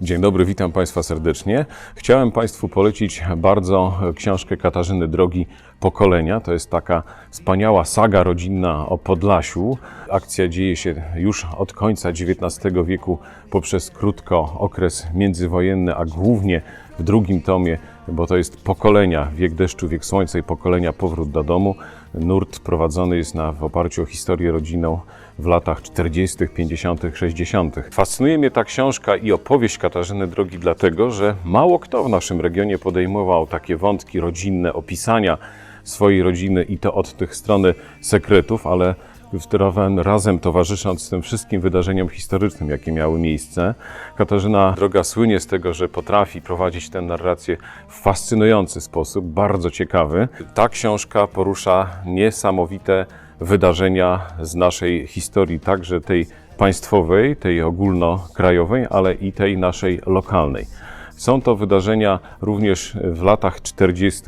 Dzień dobry, witam Państwa serdecznie. Chciałem Państwu polecić bardzo książkę Katarzyny Drogi Pokolenia. To jest taka wspaniała saga rodzinna o Podlasiu. Akcja dzieje się już od końca XIX wieku poprzez krótko okres międzywojenny, a głównie w drugim tomie, bo to jest pokolenia, wiek deszczu, wiek słońca i pokolenia powrót do domu. Nurt prowadzony jest na, w oparciu o historię rodzinną w latach 40., 50., 60. Fascynuje mnie ta książka i opowieść Katarzyny Drogi, dlatego że mało kto w naszym regionie podejmował takie wątki rodzinne, opisania swojej rodziny i to od tych strony sekretów, ale Wtrawem razem towarzysząc tym wszystkim wydarzeniom historycznym, jakie miały miejsce. Katarzyna Droga słynie z tego, że potrafi prowadzić tę narrację w fascynujący sposób, bardzo ciekawy. Ta książka porusza niesamowite wydarzenia z naszej historii, także tej państwowej, tej ogólnokrajowej, ale i tej naszej lokalnej. Są to wydarzenia również w latach 40.,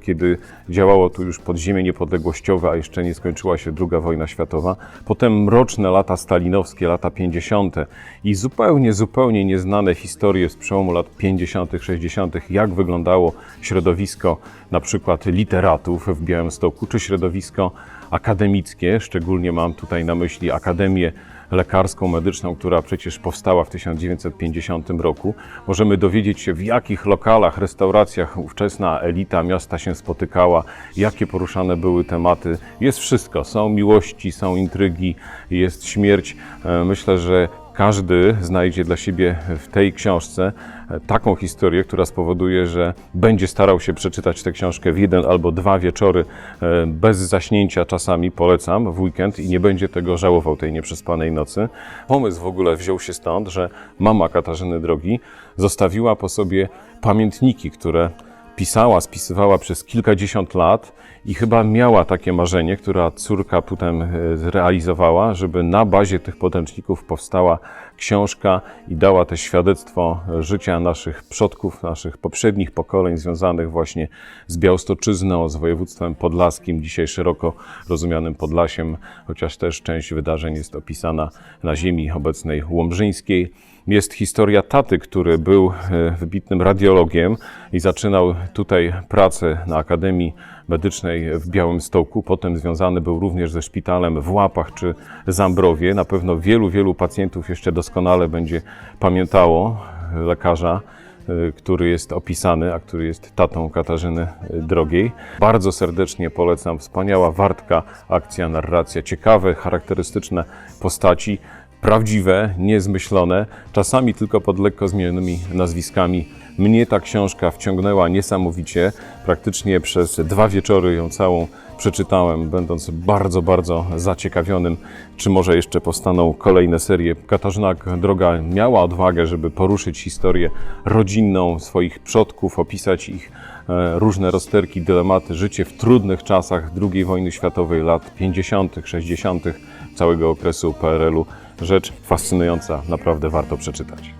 kiedy działało tu już podziemie niepodległościowe, a jeszcze nie skończyła się II wojna światowa. Potem mroczne lata stalinowskie, lata 50. i zupełnie, zupełnie nieznane historie z przełomu lat 50., 60., jak wyglądało środowisko na przykład literatów w Białymstoku, czy środowisko akademickie, szczególnie mam tutaj na myśli Akademię lekarską, medyczną, która przecież powstała w 1950 roku. Możemy dowiedzieć się, w jakich lokalach, restauracjach ówczesna elita miasta się spotykała, jakie poruszane były tematy. Jest wszystko. Są miłości, są intrygi, jest śmierć. E, Myślę, że każdy znajdzie dla siebie w tej książce e, taką historię, która spowoduje, że będzie starał się przeczytać tę książkę w jeden albo dwa wieczory e, bez zaśnięcia czasami, polecam, w weekend i nie będzie tego żałował tej nieprzespanej nocy. Pomysł w ogóle wziął się stąd, że mama Katarzyny Drogi zostawiła po sobie pamiętniki, które pisała, spisywała przez kilkadziesiąt lat i chyba miała takie marzenie, która córka potem e, zrealizowała, żeby na bazie tych podręczników powstała książka i dała też świadectwo życia naszych przodków, naszych poprzednich pokoleń związanych właśnie z Białostoczyzną, z województwem podlaskim, dzisiaj szeroko rozumianym Podlasiem, chociaż też część wydarzeń jest opisana na ziemi obecnej łomżyńskiej. Jest historia taty, który był e, wybitnym radiologiem i zaczynał tutaj pracę na Akademii Medycznej w Białymstoku. Potem związany był również ze szpitalem w Łapach czy Zambrowie. Na pewno wielu, wielu pacjentów jeszcze doskonale będzie pamiętało lekarza, e, który jest opisany, a który jest tatą Katarzyny e, Drogiej. Bardzo serdecznie polecam. Wspaniała, wartka akcja, narracja, ciekawe, charakterystyczne postaci prawdziwe, niezmyślone, czasami tylko pod lekko zmienionymi nazwiskami. Mnie ta książka wciągnęła niesamowicie. Praktycznie przez dwa wieczory ją całą przeczytałem, będąc bardzo, bardzo zaciekawionym, czy może jeszcze powstaną kolejne serie. Katarzyna Droga miała odwagę, żeby poruszyć historię rodzinną swoich przodków, opisać ich e, różne rozterki, dylematy, życie w trudnych czasach II wojny światowej, lat 50., 60., całego okresu PRL-u. Rzecz fascynująca, naprawdę warto przeczytać.